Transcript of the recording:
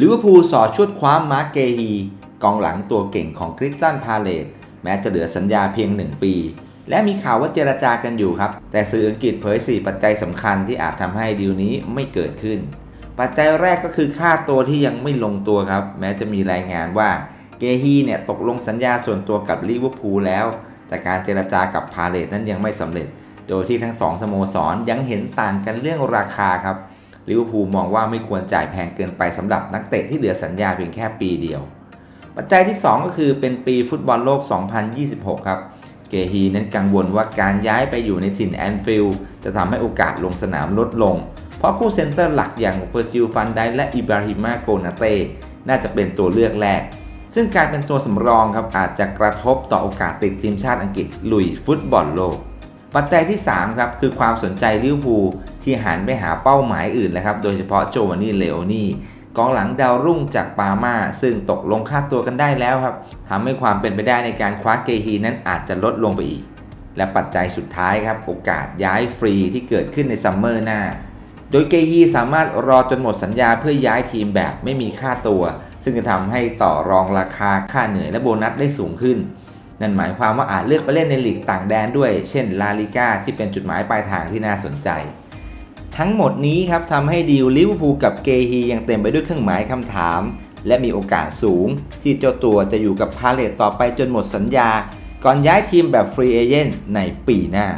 ลิเวอร์พูลสอชุดคว้ามาร์กเกฮี กองหลังตัวเก่งของคริสตันพาเลตแม้จะเหลือสัญญาเพียง 1 ปี และมีข่าวว่าเจรจากันอยู่ครับ แต่สื่ออังกฤษเผย 4 ปัจจัยสำคัญที่อาจทำให้ดีลนี้ไม่เกิดขึ้น ปัจจัยแรกก็คือค่าตัวที่ยังไม่ลงตัวครับ แม้จะมีรายงานว่าเกฮีเนี่ยตกลงสัญญาส่วนตัวกับลิเวอร์พูลแล้ว แต่การเจรจากับพาเลตนั้นยังไม่สำเร็จ โดยที่ทั้งสองสโมสรยังเห็นต่างกันเรื่องราคาครับ ลิเวอร์พูลมองว่าไม่ควรจ่ายแพงเกินไปสำหรับนักเตะที่เหลือสัญญาเพียงแค่ปีเดียว ปัจจัยที่ 2 ก็คือเป็นปีฟุตบอลโลก 2026 ครับ เกฮีนั้นกังวลว่าการย้ายไปอยู่ในถิ่นแอนฟิลด์จะทำให้โอกาสลงสนามลดลง เพราะคู่เซนเตอร์หลักอย่างเฟอร์จิลฟันไดและอิบราฮิมาโกนาเต้น่าจะเป็นตัวเลือกแรก ซึ่งการเป็นตัวสำรองครับอาจจะกระทบต่อโอกาสติดทีมชาติอังกฤษลุยฟุตบอลโลก ปัจจัยที่ 3 ครับคือความสนใจลิเวอร์พูล ที่หันไปหาเป้าหมายอื่นแล้วครับ โดยเฉพาะโจวานนี่เลโอนี่กองหลังดาวรุ่งจากปามา ซึ่งตกลงค่าตัวกันได้แล้วครับทำให้ความเป็นไปได้ในการคว้าเกฮีนั้นอาจจะลดลงไปอีก และปัจจัยสุดท้ายครับ โอกาสย้ายฟรีที่เกิดขึ้นในซัมเมอร์หน้า โดยเกฮีสามารถรอจนหมดสัญญาเพื่อย้ายทีมแบบไม่มีค่าตัว ซึ่งจะทำให้ต่อรองราคาค่าเหนื่อยและโบนัสได้สูงขึ้น นั่นหมายความว่าอาจเลือกไปเล่นในลีกต่างแดนด้วย เช่นลาลิก้าที่เป็นจุดหมายปลายทางที่น่าสนใจ ทั้งหมดนี้ครับทำให้ดีลลิเวอร์พูลกับเกฮียังเต็มไปด้วยเครื่องหมายคำถาม และมีโอกาสสูง ที่เจ้าตัวจะอยู่กับพาเลตต่อไปจนหมดสัญญา ก่อนย้ายทีมแบบฟรีเอเจนต์ในปีหน้า